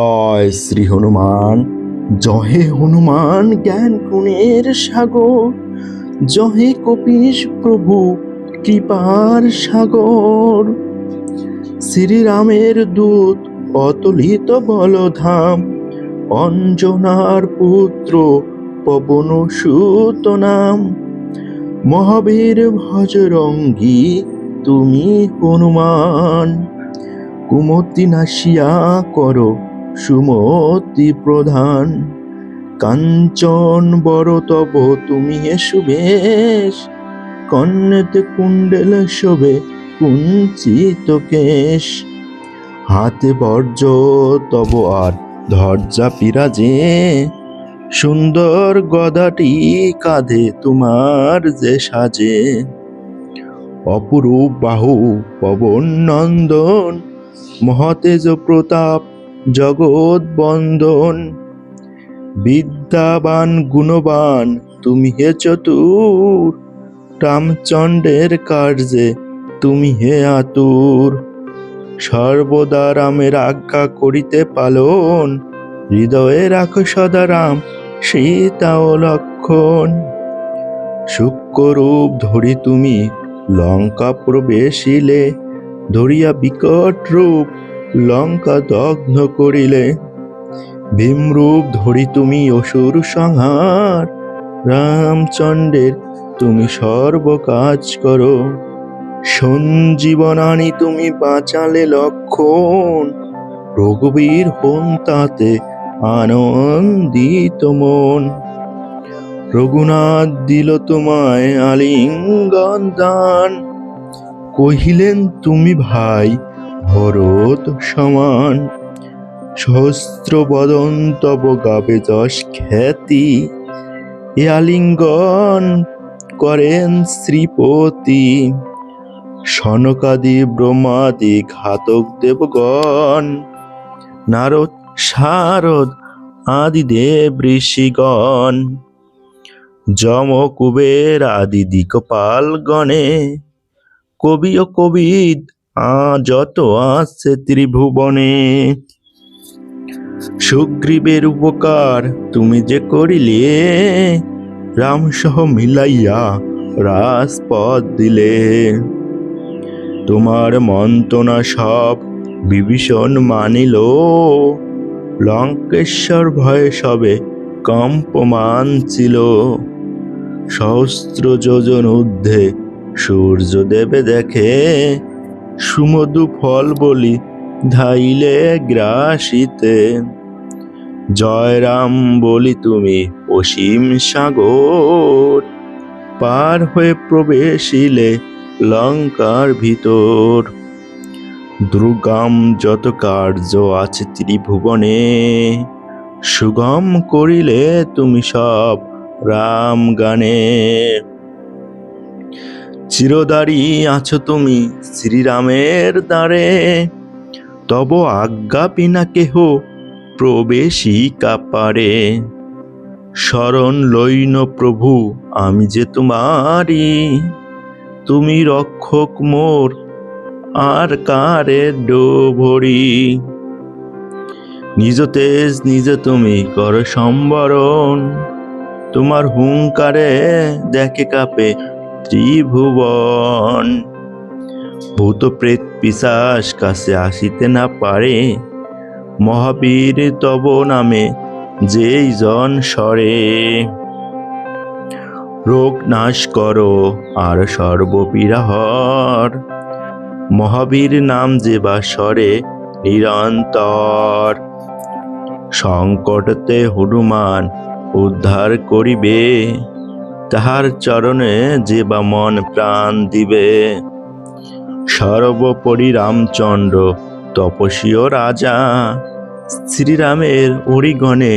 জয় শ্রী হনুমান। জহে হনুমান জ্ঞান গুণের সাগর। জহে কপিশ প্রভু কৃপার সাগর। শ্রীরামের দূত অতুলিত বলধাম। অঞ্জনার পুত্র পবন সুত নাম। মহাবীর ভজরঙ্গী, তুমি হনুমান। কুমতি নাশিয়া করো সুমতি প্রধান। কাঞ্চন বড় তব, তুমি সুবেশ কন্যতে কুণ্ডল শোভে কুঞ্চিত কেশ। হাতে বর্জ তব আর ধর্জা পিরাজে সুন্দর গদাটি কাঁধে তোমার যে সাজে। অপরূপ বাহু, পবন নন্দন, মহতেজ প্রতাপ জগৎ বন্দন বিদ্যাবান, গুণবান, তুমি হে চতুর। রামচন্দ্রের কার্যে তুমি হে আতুর। সর্বদা রামের আজ্ঞা করিতে পালন, হৃদয়ে রাখো সদা রাম, সীতা ও লক্ষণ। সূক্ষ্মরূপ ধরি তুমি, লঙ্কা প্রবেশিলে ধরিয়া বিকট রূপ লঙ্কা দগ্ধ করিলে, ভীমরূপ ধরি তুমি অসুর সংহার। রামচন্দ্রের তুমি সর্ব কাজ করো, সঞ্জীবনানি তুমি বাঁচালে লক্ষণ। রঘুবীর হন তাতে আনন্দিত মন। রঘুনাথ দিল তোমায় আলিঙ্গন দান। কহিলেন, তুমি ভাই ভরত সমান। সহস্র বদন তব গাবে যশ খ্যাতি। এ আলিঙ্গন করেন শ্রীপতি। সনকাদি ব্রহ্মাদি ঘাতক দেবগণ। নারদ, শারদ আদি দেব ঋষিগণ। যম কুবের আদি দিকপাল গণে কবি ও কবিদ যত আছে ত্রিভুবনে। সুগ্রীবের উপকার তুমি যে করিলে রাম সহ মিলাইয়া রাজপথ দিলে। তোমার মন্ত্রণা সব বিভীষণ মানিল। লঙ্কেশ্বর ভয়ে সবে কম্পমান ছিল। সহস্র যোজন ঊর্ধ্বে সূর্য দেবে দেখে সুমধু ফল বলি ধাইলে গ্রাসিতে। জয় রাম বলি তুমি অসীম সাগর। পার হয়ে প্রবেশিলে লঙ্কার ভিতর। দুর্গম যত কার্য আছে ত্রিভুবনে, সুগম করিলে তুমি সব রাম গানে। চিরদারি আছো তুমি শ্রীরামের দ্বারে। তব আজ্ঞা বিনা কেহ প্রবেশিকা পারে শরণ লইন প্রভু, আমি যে তোমারি তুমি রক্ষক মোর, আর কারে ডোভরি। নিজ তেজ নিজে তুমি কর সম্বরণ, তোমার হুঙ্কারে দেখে কাপে ত্রিভুবন ভূত প্রেত পিশাস কাছে আসিতে না পারে, মহাবীর তব নামে যেই জন সরে। রোগ নাশ করো আর সর্বপীড়াহর মহাবীর নাম যে বা সরে নিরন্তর। সংকটতে হনুমান উদ্ধার করিবে তাহার চরণে যে বা মন প্রাণ দিবে। সর্বোপরি রামচন্দ্র তপস্বীয় রাজা শ্রীরামের অরিগণে